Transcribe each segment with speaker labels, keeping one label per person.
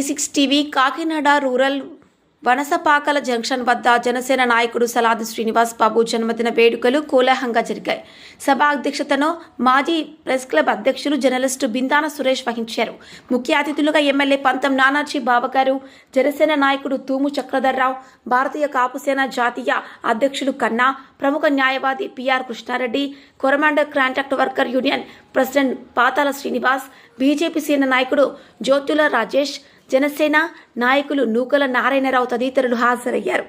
Speaker 1: D six TV Kakinada rural Vanasapakala junction వద్ద జనసేన నాయకుడు సలాది శ్రీనివాస్ బాబు జన్మదిన వేడుకలు కోలాహంగా జరిగాయి. సభ అధ్యక్షతను మాజీ ప్రెస్ క్లబ్ అధ్యక్షులు జర్నలిస్టు బిందాన సురేష్ వహించారు. ముఖ్య అతిథులుగా ఎమ్మెల్యే పంతం నానాజీ బాబగారు జనసేన నాయకుడు తూము చక్రధర్రావు భారతీయ కాపుసేన జాతీయ అధ్యక్షులు కన్నా ప్రముఖ న్యాయవాది PR Krishnareddy Coromandel contract worker union president Patala Srinivas BJP Sena నాయకుడు జ్యోతుల రాజేష్ జనసేన నాయకులు నూకల నారాయణరావు తదితరులు హాజరయ్యారు.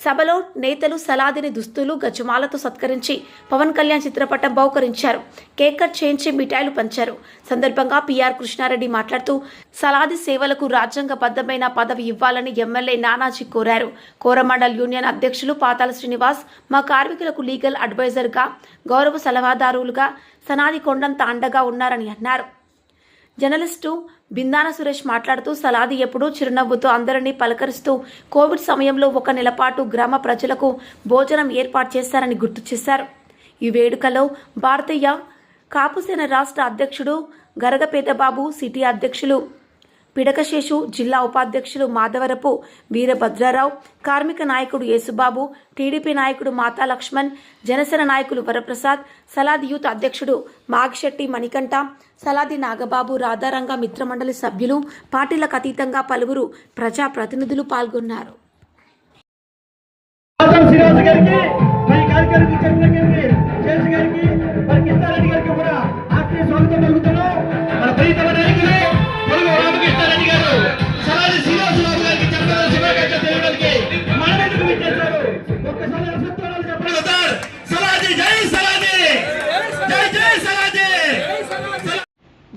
Speaker 1: సభలో నేతలు సలాదిని దుస్తులు గజమాలతో సత్కరించి పవన్ కళ్యాణ్ చిత్రపటం బహుకరించారు. కేక్ కట్ చేయించి మిఠాయిలు పంచారు. సందర్భంగా పిఆర్ కృష్ణారెడ్డి మాట్లాడుతూ సలాది సేవలకు రాజ్యాంగబద్ధమైన పదవి ఇవ్వాలని ఎమ్మెల్యే నానాజీ కోరారు. కోరమండల్ యూనియన్ అధ్యక్షులు పాతాల శ్రీనివాస్ మా కార్మికులకు లీగల్ అడ్వైజర్గా గౌరవ సలహాదారులుగా సనాది కొండంత అండగా ఉన్నారని అన్నారు. జర్నలిస్టు బిందాన సురేష్ మాట్లాడుతూ సలాది ఎప్పుడూ చిరునవ్వుతో అందరినీ పలకరిస్తూ కోవిడ్ సమయంలో ఒక నెల పాటు గ్రామ ప్రజలకు భోజనం ఏర్పాటు చేశారని గుర్తు చేశారు. ఈ వేడుకలో భారతీయ కాపుసేన రాష్ట్ర అధ్యక్షుడు గరగపేదబాబు సిటీ అధ్యక్షులు పిడకశేషు జిల్లా ఉపాధ్యక్షులు మాధవరపు వీరభద్రారావు కార్మిక నాయకుడు యేసుబాబు టీడీపీ నాయకుడు మాతా లక్ష్మణ్ జనసేన నాయకులు వరప్రసాద్ సలాది యూత్ అధ్యక్షుడు మాగిశెట్టి మణికంఠ సలాది నాగబాబు రాధారంగ మిత్రమండలి సభ్యులు పార్టీలకు అతీతంగా పలువురు ప్రజా ప్రతినిధులు పాల్గొన్నారు